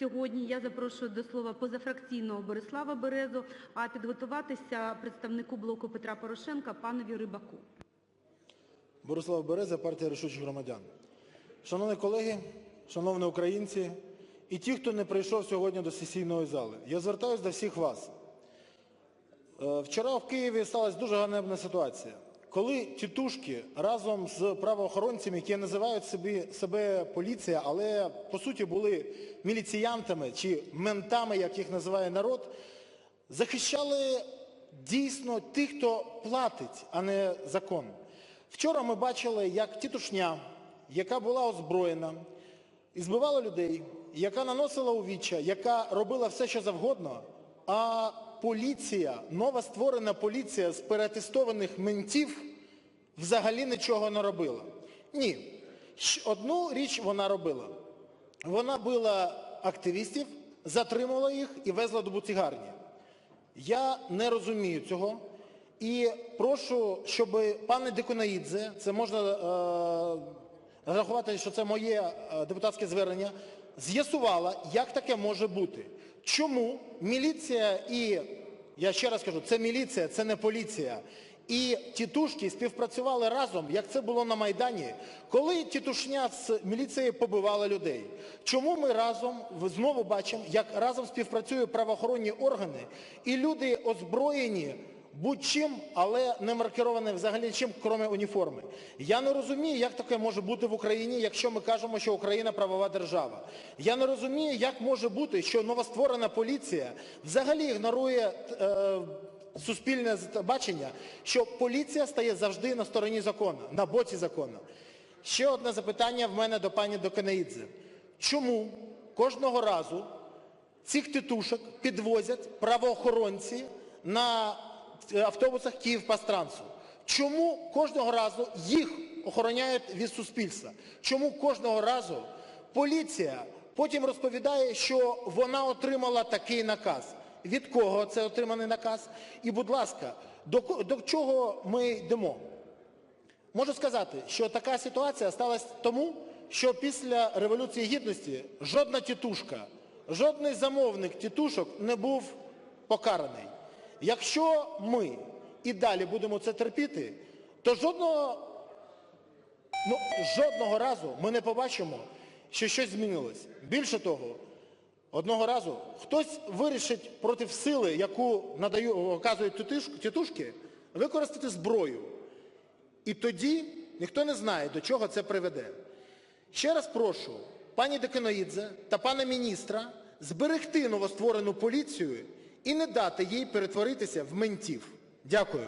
сьогодні. Я запрошую до слова позафракційного Борислава Березу, а підготуватися представнику "Блоку Петра Порошенка" панові Рибаку. Борислав Береза, партія рішучих громадян. Шановні колеги, шановні українці і ті, хто не прийшов сьогодні до сесійної зали, я звертаюся до всіх вас. Е, Вчора в Києві сталася дуже ганебна ситуація, коли тітушки разом з правоохоронцями, які називають собі, себе поліція, але по суті були міліціянтами чи ментами, як їх називає народ, захищали дійсно тих, хто платить, а не закон. Вчора ми бачили, як тітушня, яка була озброєна, і збивала людей, яка наносила увіччя, яка робила все, що завгодно, а поліція, нова створена поліція з переатестованих ментів взагалі нічого не робила. Ні. Одну річ вона робила. Вона била активістів, затримувала їх і везла до буцігарні. Я не розумію цього. І прошу, щоб пане Декунаїдзе, це можна е, рахувати, що це моє е, депутатське звернення, з'ясувала, як таке може бути. Чому міліція і, я ще раз кажу, це міліція, це не поліція. І тітушки співпрацювали разом, як це було на Майдані, коли тітушня з міліцією побивала людей. Чому ми разом знову бачимо, як разом співпрацюють правоохоронні органи, і люди озброєні будь-чим, але не маркеровані взагалі чим, крім уніформи. Я не розумію, як таке може бути в Україні, якщо ми кажемо, що Україна правова держава. Я не розумію, як може бути, що новостворена поліція взагалі ігнорує е, суспільне бачення, що поліція стає завжди на стороні закону, на боці закону. Ще одне запитання в мене до пані Докенеїдзе. Чому кожного разу цих тітушок підвозять правоохоронці на е, автобусах Київпастрансу? Чому кожного разу їх охороняють від суспільства? Чому кожного разу поліція потім розповідає, що вона отримала такий наказ? Від кого це отриманий наказ? І, будь ласка, до, до чого ми йдемо? Можу сказати, що така ситуація сталася тому, що після Революції Гідності жодна тітушка, жодний замовник тітушок не був покараний. Якщо ми і далі будемо це терпіти, то жодного, ну, жодного разу ми не побачимо, що щось змінилось. Більше того, одного разу хтось вирішить проти сили, яку надаю, оказують тітушки, використати зброю. І тоді ніхто не знає, до чого це приведе. Ще раз прошу пані Деканоїдзе та пана міністра зберегти новостворену поліцію і не дати їй перетворитися в ментів. Дякую.